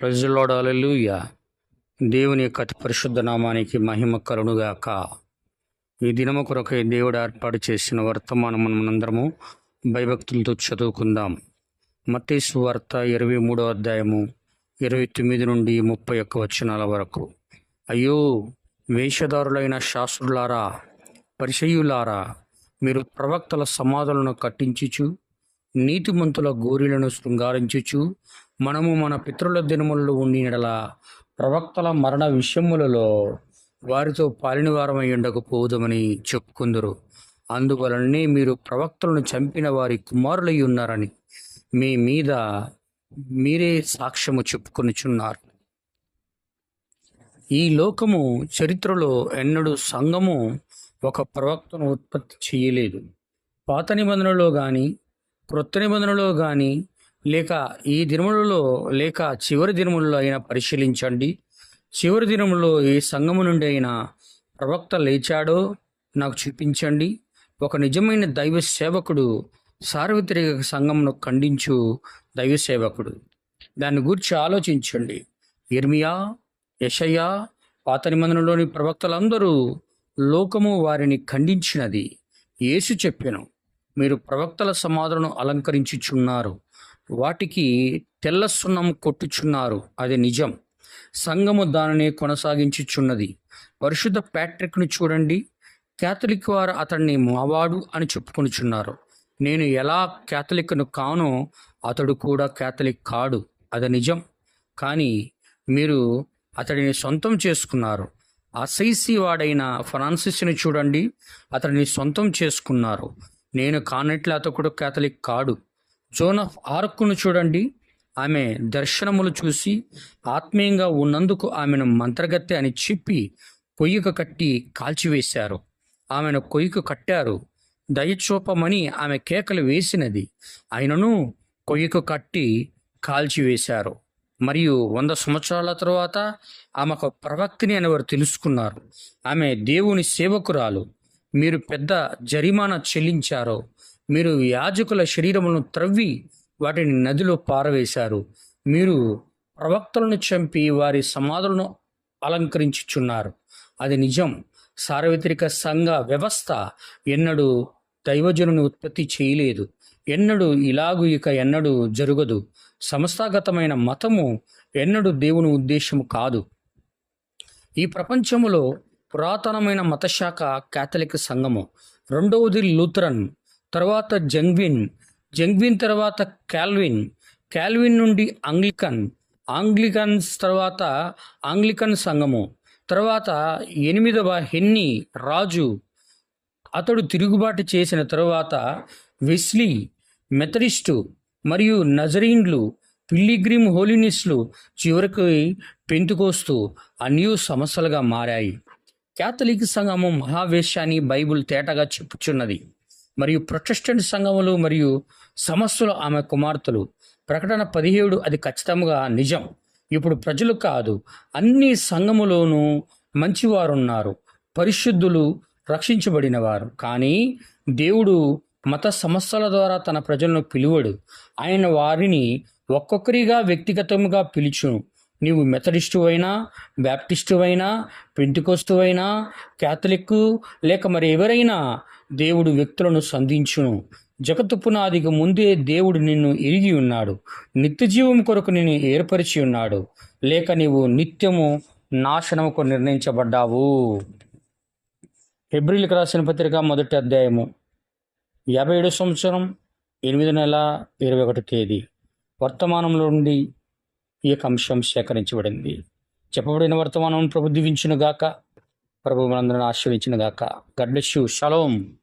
ప్రజలోడాలూయ దేవుని యొక్క అతి పరిశుద్ధ నామానికి మహిమ కలుడుగాక ఈ దినము కొరకై దేవుడు ఏర్పాటు చేసిన వర్తమానం మనందరము భయభక్తులతో చదువుకుందాం. మతేసు వార్త ఇరవై మూడో అధ్యాయము ఇరవై తొమ్మిది నుండి ముప్పై ఒక్క వచనాల వరకు. అయ్యో వేషధారులైన శాస్త్రులారా పరిచయులారా మీరు ప్రవక్తల సమాధులను కట్టించుచు నీతిమంతుల గోరిలను శృంగారించుచు మనము మన పితరుల దినములలో ఉండినడల ప్రవక్తల మరణ విషయములలో వారితో పాలినవారమై ఉండకపోదుమని చెప్పుకుందరు. అందువలనే మీరు ప్రవక్తలను చంపిన వారి కుమారులై ఉన్నారని మీ మీద మీరే సాక్ష్యము చెప్పుకొనిచున్నారు. ఈ లోకము చరిత్రలో ఎన్నడూ సంఘము ఒక ప్రవక్తను ఉత్పత్తి చేయలేదు. పాత నిబంధనలో కానీ క్రొత్త నిబంధనలో కానీ లేక ఈ దినములలో లేక చివరి దినములలో అయినా పరిశీలించండి. చివరి దినములో ఏ సంఘము నుండి అయినా ప్రవక్త లేచాడో నాకు చూపించండి. ఒక నిజమైన దైవ సేవకుడు సార్వత్రిక సంఘమును ఖండించు దైవ సేవకుడు. దాని గురించి ఆలోచించండి. ఇర్మియా యషయా పాత నిబంధనలోని ప్రవక్తలందరూ లోకము వారిని ఖండించినది. యేసు చెప్పాను. మీరు ప్రవక్తల సమాధులను అలంకరించుచున్నారు. వాటికి తెల్ల సున్నం కొట్టుచున్నారు. అది నిజం. సంఘము దానిని కొనసాగించుచున్నది. పరిశుద్ధ ప్యాట్రిక్ను చూడండి. క్యాథలిక్ వారు అతన్ని మావాడు అని చెప్పుకొనిచున్నారు. నేను ఎలా క్యాథలిక్ను కానో అతడు కూడా క్యాథలిక్ కాడు. అది నిజం. కానీ మీరు అతడిని సొంతం చేసుకున్నారు. అసైసి వాడైన ఫ్రాన్సిస్ని చూడండి. అతడిని సొంతం చేసుకున్నారు. నేను కానట్ల అతడు కేథలిక్ కాడు. జోన్ ఆఫ్ ఆర్క్ను చూడండి. ఆమె దర్శనములు చూసి ఆత్మీయంగా ఉన్నందుకు ఆమెను మంత్రగత్తె అని చెప్పి కొయ్యకు కట్టి కాల్చివేశారు. ఆమెను కొయ్యకు కట్టారు. దయచూపమని ఆమె కేకలు వేసినది. అయినను కొయ్యకు కట్టి కాల్చివేశారు. మరియు వంద సంవత్సరాల తరువాత ఆమె ఒక ప్రవక్తిని అని వారు తెలుసుకున్నారు. ఆమె దేవుని సేవకురాలు. మీరు పెద్ద జరిమానా చెల్లించారో మీరు యాజకుల శరీరములను త్రవ్వి వాటిని నదిలో పారవేశారు. మీరు ప్రవక్తలను చంపి వారి సమాధులను అలంకరించుచున్నారు. అది నిజం. సార్వత్రిక సంఘ వ్యవస్థ ఎన్నడూ దైవజనుని ఉత్పత్తి చేయలేదు. ఎన్నడూ ఇలాగు ఇక ఎన్నడూ జరగదు. సంస్థాగతమైన మతము ఎన్నడూ దేవుని ఉద్దేశము కాదు. ఈ ప్రపంచములో పురాతనమైన మతశాఖ క్యాథలిక్ సంఘము. రెండవది లూథరన్ తర్వాత జంగ్విన్ జంగ్విన్ తర్వాత కాల్విన్ కాల్విన్ నుండి ఆంగ్లికన్ ఆంగ్లికన్స్ తర్వాత ఆంగ్లికన్ సంఘము. తర్వాత ఎనిమిదవ హెన్నీ రాజు అతడు తిరుగుబాటు చేసిన తరువాత వెస్లీ మెథడిస్టు మరియు నజరీన్లు పిల్లిగ్రిమ్ హోలినిస్లు చివరికి పెంతుకోస్తూ అన్నీ సమస్యలుగా మారాయి. క్యాథలిక్ సంఘము మహావేశ్యాన్ని బైబుల్ తేటగా చెప్పుచున్నది. మరియు ప్రొటెస్టెంట్ సంఘములు మరియు సమస్యలు ఆమె కుమార్తెలు. ప్రకటన పదిహేడు అది ఖచ్చితంగా నిజం. ఇప్పుడు ప్రజలు కాదు అన్ని సంఘములోనూ మంచివారున్నారు. పరిశుద్ధులు రక్షించబడినవారు. కానీ దేవుడు మత సమస్యల ద్వారా తన ప్రజలను పిలువడు. ఆయన వారిని ఒక్కొక్కరిగా వ్యక్తిగతంగా పిలుచును. నీవు మెథడిస్టు అయినా బ్యాప్టిస్టు అయినా పెంటికోస్తు అయినా క్యాథలిక్ లేక మరి ఎవరైనా దేవుడు వ్యక్తులను సంధించును. జగత్తు పునాదికి ముందే దేవుడు నిన్ను ఎరిగి ఉన్నాడు. నిత్య జీవం కొరకు నిన్ను ఏర్పరిచి ఉన్నాడు. లేక నీవు నిత్యము నాశనముకు నిర్ణయించబడ్డావు. ఫిబ్రిల్కి రాసిన పత్రిక మొదటి అధ్యాయము యాభై ఏడు సంవత్సరం ఎనిమిది నెల ఇరవై ఒకటి తేదీ. వర్తమానంలో నుండి ఈ యొక్క అంశం సేకరించబడింది. చెప్పబడిన వర్తమానం ప్రభు దీవించునుగాక. ప్రభు మనందరిని ఆశ్రయించిన గాక గడ్ బ్లెస్ యూ. షలోం.